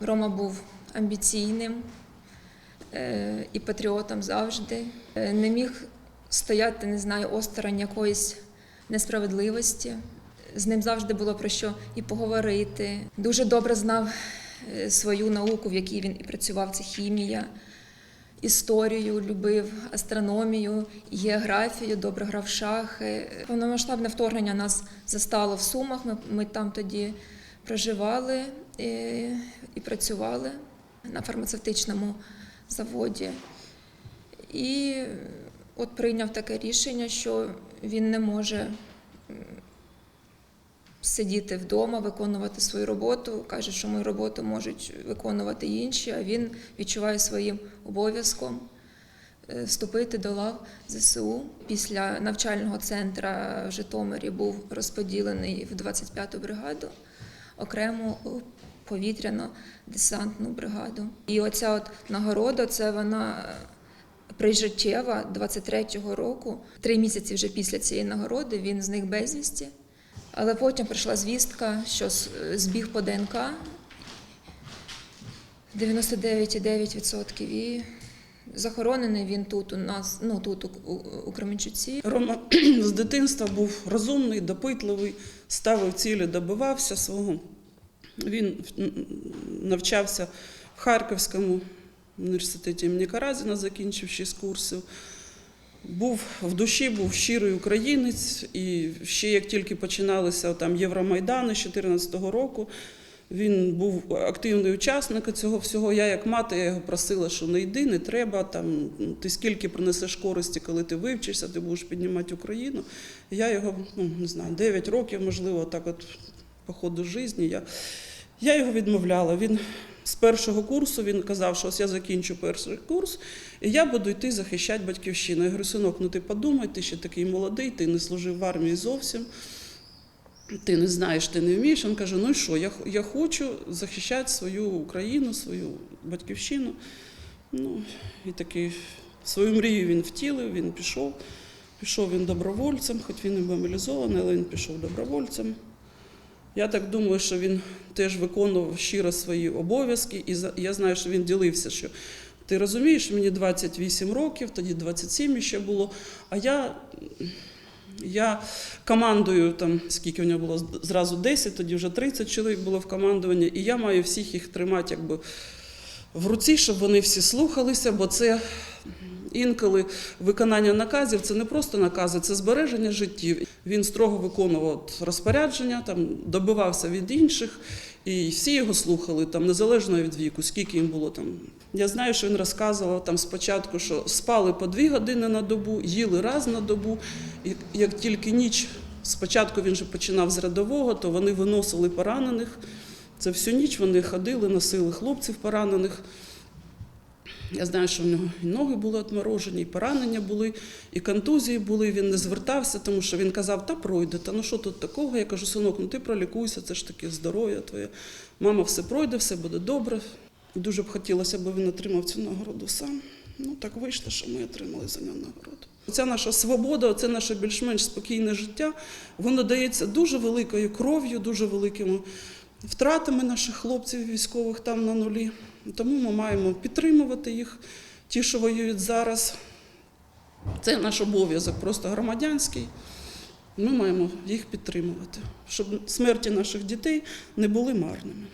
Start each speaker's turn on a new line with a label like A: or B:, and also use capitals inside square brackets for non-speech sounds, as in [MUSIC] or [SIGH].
A: Рома був амбіційним е, і патріотом завжди. Е, Не міг стояти, не знаю, осторонь якоїсь несправедливості. З ним завжди було про що і поговорити. Дуже добре знав е, свою науку, в якій він і працював, це хімія. Історію любив, астрономію, географію, добре грав в шахи. Повномасштабне вторгнення нас застало в Сумах. Ми, ми там тоді проживали і, і працювали на фармацевтичному заводі. І от прийняв таке рішення, що він не може сидіти вдома, виконувати свою роботу. Каже, що мою роботу можуть виконувати інші, а він відчуває своїм обов'язком е, вступити до лав ЗСУ. Після навчального центру в Житомирі був розподілений в 25-ту бригаду, окрему е, повітряно-десантну бригаду. І оця от нагорода, це вона е, прижиттєва 23-го року. Три місяці вже після цієї нагороди він зник безвісті. Але потім прийшла звістка, що збіг по ДНК 99,9%. І захоронений він тут у нас, ну тут у, у Кременчуці.
B: Рома [CLEARS THROAT] з дитинства був розумний, допитливий, ставив цілі, добивався свого. Він навчався в Харківському університеті імені Каразіна, закінчив 6 курсів. Був в душі, був щирий українець, і ще як тільки починалися там Євромайдани з 2014 року, він був активний учасник цього всього. Я як мати я його просила, що не йди, не треба. Там ти скільки принесеш користі, коли ти вивчишся, ти будеш піднімати Україну. Я його ну не знаю, 9 років, можливо, так от по ходу житті. Я, я його відмовляла. Він з першого курсу він казав, що ось я закінчу перший курс, і я буду йти захищати батьківщину. Я говорю, синок, ну ти подумай, ти ще такий молодий, ти не служив в армії зовсім. Ти не знаєш, ти не вмієш. Він каже: ну і що, я, я хочу захищати свою Україну, свою батьківщину. Ну, і такий свою мрію він втілив, він пішов. Пішов він добровольцем, хоч він і мобілізований, але він пішов добровольцем. Я так думаю, що він теж виконував щиро свої обов'язки, і я знаю, що він ділився, що ти розумієш, мені 28 років, тоді 27 ще було, а я, я командую там, скільки в нього було зразу 10, тоді вже 30 чоловік було в командуванні, і я маю всіх їх тримати якби в руці, щоб вони всі слухалися, бо це інколи виконання наказів це не просто накази, це збереження життів. Він строго виконував розпорядження, там добивався від інших, і всі його слухали там незалежно від віку, скільки їм було там. Я знаю, що він розказував там спочатку, що спали по дві години на добу, їли раз на добу. І як тільки ніч, спочатку він же починав з рядового, то вони виносили поранених. Це всю ніч вони ходили, носили хлопців поранених. Я знаю, що в нього і ноги були отморожені, і поранення були, і контузії були. Він не звертався, тому що він казав, та пройде, та ну що тут такого? Я кажу, синок, ну ти пролікуйся, це ж таке здоров'я твоє. Мама, все пройде, все буде добре. Дуже б хотілося, аби він отримав цю нагороду сам. Ну так вийшло, що ми отримали за нього нагороду. Ця наша свобода, це наше більш-менш спокійне життя, воно дається дуже великою кров'ю, дуже великими втратами наших хлопців військових там на нулі. Тому ми маємо підтримувати їх, ті, що воюють зараз. Це наш обов'язок, просто громадянський. Ми маємо їх підтримувати, щоб смерті наших дітей не були марними.